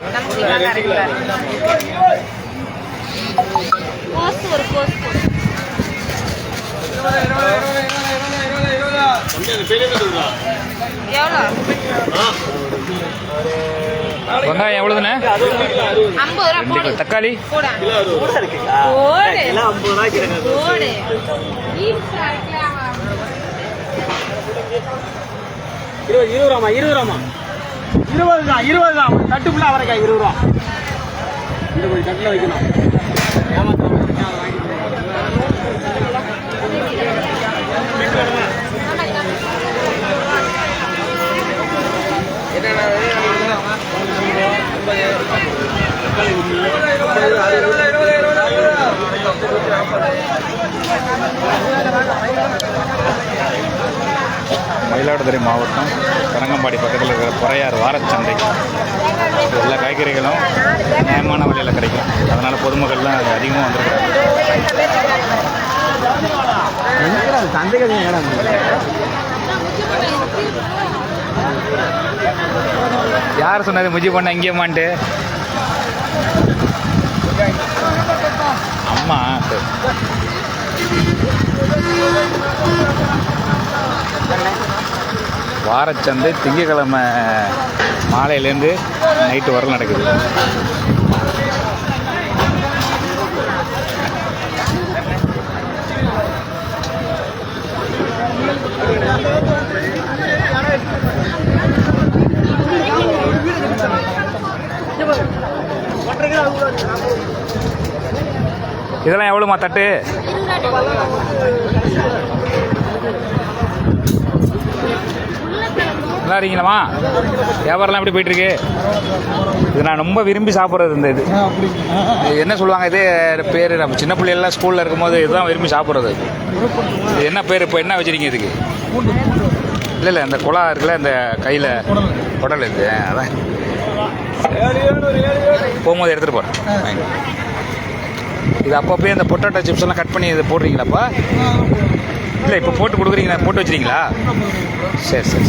வெங்காயம் கிலோ தக்காளி. இருபது இருபது ரூபாமா இருபது ரூபாமா இருபது தான் இருபது தான் ஒரு தட்டு ஃபுல்லாக அவரைக்காய் இருபது ரூபா. இந்த கொஞ்சம் தட்டில் வைக்கணும். ஏமாத்தாம வச்சிருக்கேன், அதை வாங்கிட்டு போய். மயிலாடுதுறை மாவட்டம் கரங்கம்பாடி பக்கத்தில் இருக்கிற பொறையார் வாரச்சந்தை. எல்லா காய்கறிகளும் நியாயமான விலையில் கிடைக்கும். அதனால் பொதுமக்கள்லாம் அது அதிகமாக வந்திருக்கிறாங்க. யார் சொன்னது முஜி பண்ண இங்கேமான்ட்டு அம்மா. சரி. வாரச்சந்தை திங்கக்கிழமை மாலையிலேருந்து நைட்டு வரல நடக்குது. இதெல்லாம் எவ்வளோமா தட்டு? நல்லா இருக்கீங்களா வியாபாரம்லாம் எப்படி போயிட்டு இருக்கு? இது நான் ரொம்ப விரும்பி சாப்பிட்றது இந்த இது. என்ன சொல்லுவாங்க? இது பேர் நம்ம சின்ன பிள்ளைகள்லாம் ஸ்கூலில் இருக்கும்போது இதுதான் விரும்பி சாப்பிட்றது. இது என்ன பேர்? இப்போ என்ன வச்சுருக்கீங்க இதுக்கு? இல்லை இல்லை இந்த குழா இருக்குல்ல இந்த கையில் குடல் இது. அதான். போகும்போது எடுத்துகிட்டு போகிறேன் இது அப்பப்போ இந்த பொட்டேட்டோ சிப்ஸ் எல்லாம் கட் பண்ணி இதை போடுறீங்களாப்பா? இல்லை இப்போ போட்டு கொடுக்குறீங்களா? போட்டு வச்சுருக்கீங்களா? சரி சரி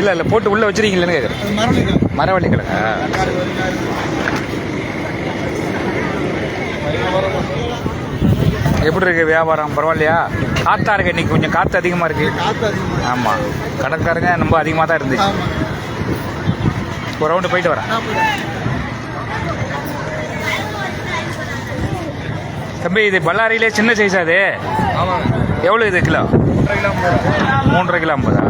இல்லை இல்லை போட்டு உள்ளே வச்சுருக்கீங்களேன்னு கேட்குறேன் மரவள்ளி கிழங்கா எப்படி இருக்கு வியாபாரம்? பரவாயில்லையா? காத்தா இருக்கு இன்னைக்கு கொஞ்சம் காற்று அதிகமாக இருக்கு. ஆமாம் கடற்காரங்க ரொம்ப அதிகமாக தான் இருந்துச்சு. ஒரு ரவுண்டு போயிட்டு வரேன். தம்பி இது பல்லாரியிலே சின்ன சைஸா அது எவ்வளோ இது கிலோ? மூன்றரை கிலோ ஐம்பதா?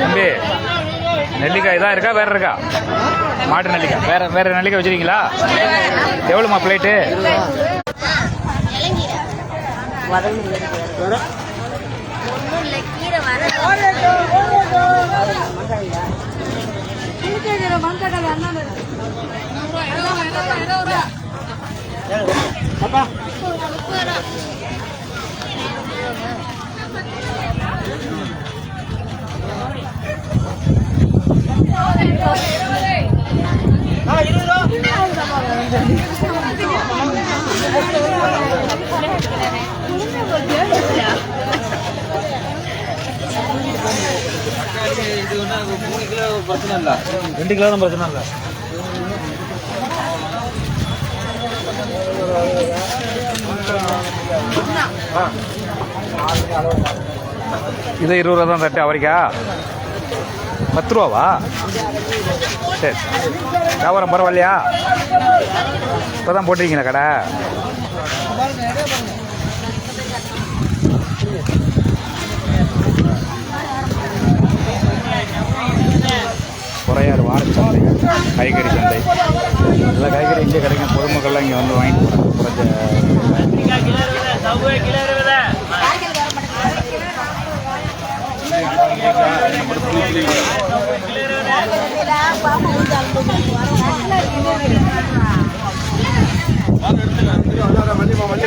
தம்பி நெல்லிக்காய் தான் இருக்கா வேற இருக்கா? மாட்டு நெல்லிக்காய். வேற வேற நெல்லிக்காய் வச்சிருக்கீங்களா? எவ்வளோமா பிளேட்டு ஒன்றும் இல்லை கீரை வர அப்பா. இருபது ரூபா. ரெண்டு கிலோ தான் பிரச்சனை இல்லை. இதை இருபது ரூபா தான் தட்டு அவரைக்கா? பத்து ரூபாவா? சரி. வியாபாரம் பரவாயில்லையா? இப்போ தான் போட்டிருக்கீங்களா கடை? குறையார் வாரச்சந்தை காய்கறி சந்தை. எல்லா காய்கறி இங்கே கிடைக்கும். பொதுமக்கள்லாம் இங்கே வந்து வாங்கிட்டு போகிறாங்க குறைஞ்ச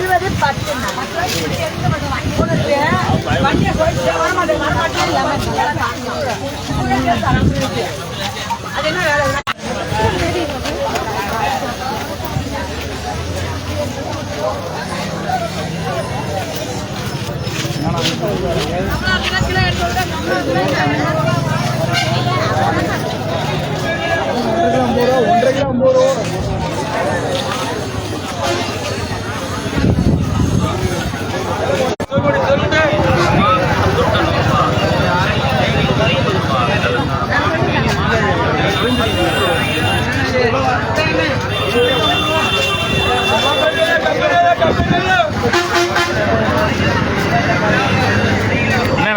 இருபது அரை கிலோ இருபது கிலோ சூப்லாம் இருபது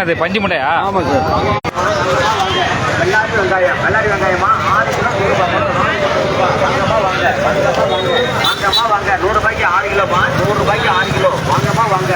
பத்து என்னது பஞ்சு முட்டையா? ஆமாம் சார். வெள்ளாரி வெங்காயம் வெள்ளாரி வெங்காயமா? ஆறு கிலோ நூறு ரூபாய் வாங்கம்மா வாங்க. வாங்கம்மா வாங்க. நூறு ரூபாய்க்கு ஆறு கிலோமா நூறு ரூபாய்க்கு ஆறு கிலோ. வாங்கம்மா வாங்க.